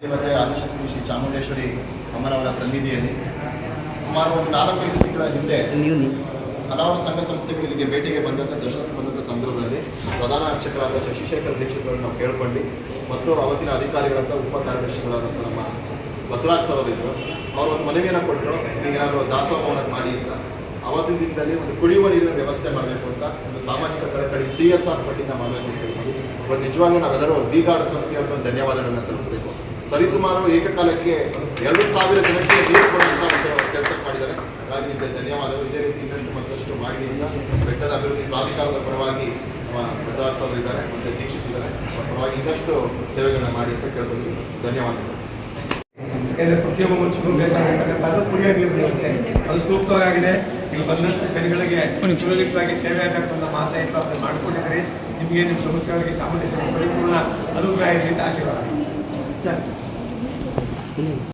ದೇವತೆ ಆದಿಶಕ್ತಿ ಶ್ರೀ ಚಾಮುಂಡೇಶ್ವರಿ ಅಮ್ಮನವರ ಸನ್ನಿಧಿಯಲ್ಲಿ ಸುಮಾರು ಒಂದು ನಾಲ್ಕೈದು ತಿಂಗಳ ಹಿಂದೆ ಹಲವಾರು ಸಂಘ ಸಂಸ್ಥೆಗಳು ಇಲ್ಲಿಗೆ ಭೇಟಿಗೆ ಬಂದಂಥ ದರ್ಶನ ಬಂದಂಥ ಸಂದರ್ಭದಲ್ಲಿ ಪ್ರಧಾನ ಅರ್ಚಕರಾದ ಶಶಿಶೇಖರ್ ದೀಕ್ಷಿತರನ್ನು ನಾವು ಕೇಳ್ಕೊಂಡು ಮತ್ತು ಅವತ್ತಿನ ಅಧಿಕಾರಿಗಳಂತ, ಉಪ ಕಾರ್ಯದರ್ಶಿಗಳಾದಂಥ ನಮ್ಮ ಬಸವರಾಜ್ ಸರ್ ಅವರು ಒಂದು ಮನವಿಯನ್ನು ಕೊಟ್ಟರು ಏನಾದರೂ ದಾಸೋಹವನ್ನು ಮಾಡಿ ಅಂತ. ಅವತ್ತಿನ ದಿನದಲ್ಲಿ ಒಂದು ಕುಡಿಯುವ ನೀರಿನ ವ್ಯವಸ್ಥೆ ಮಾಡಬೇಕು ಅಂತ ಒಂದು ಸಾಮಾಜಿಕ ಕಳಕಳಿ ಸಿ ಎಸ್ ಆರ್ ಫಂಡಿಂದ ಮಾಡಬೇಕು ಅಂತ ಹೇಳ್ಬೋದು ನಿಜವಾಗ್ಲೂ ನಾವೆಲ್ಲರೂ ಬೀಗಾಡ್ ಕಂಪ್ನಿಯವ್ರಿಗೆ ಧನ್ಯವಾದಗಳನ್ನು ಸಲ್ಲಿಸಬೇಕು. ಸರಿಸುಮಾರು ಏಕಕಾಲಕ್ಕೆ ಎರಡು ಸಾವಿರ ಜನಕ್ಕೆ ನೀರು ಕೊಡುವಂಥ ಕೆಲಸ ಮಾಡಿದ್ದಾರೆ. ಹಾಗಾಗಿ ನಿಮಗೆ ಧನ್ಯವಾದಗಳು. ಇದೇ ರೀತಿ ಇನ್ನಷ್ಟು ಮತ್ತಷ್ಟು ಮಾಹಿತಿಯಿಂದ ಬೆಟ್ಟದ ಅಭಿವೃದ್ಧಿ ಪ್ರಾಧಿಕಾರದ ಪರವಾಗಿ ಬಸವರಾಜ್ ಅವರು ಇದ್ದಾರೆ, ಮತ್ತು ದೀಕ್ಷಿತ್ ಇದ್ದಾರೆ. ಪರವಾಗಿ ಇನ್ನಷ್ಟು ಸೇವೆಗಳನ್ನ ಮಾಡಿ ಅಂತ ಕೇಳ್ಬೋದು. ಧನ್ಯವಾದಗಳು. ಯಾಕೆಂದರೆ ಪ್ರತಿಯೊಬ್ಬ ಮನುಷ್ಯರು ಬೇಕಾಗಿರ್ತಕ್ಕಂಥದ್ದು ಕುಡಿಯೋ ನೀರು ವ್ಯವಸ್ಥೆ. ಅದು ಸೂಕ್ತವಾಗಿದೆ. ಇಲ್ಲಿ ಬಂದಂಥ ಜನಗಳಿಗೆ ಸುರಕ್ಷಿತವಾಗಿ ಸೇವೆ ಆಗತಕ್ಕಂಥ ಮಾಸ ಇತ್ತು. ಅದನ್ನು ಮಾಡಿಕೊಂಡಿದ್ದೀರಿ. ನಿಮಗೆ ನಿಮ್ಮ ಸಮಸ್ಯೆಗಳಿಗೆ ಸಾಮಾನ್ಯ ಪರಿಪೂರ್ಣ ಅನುಗ್ರಹ ಇರಲಿ ಅಂತ ಆಶೀರ್ವಾದ ಸರ್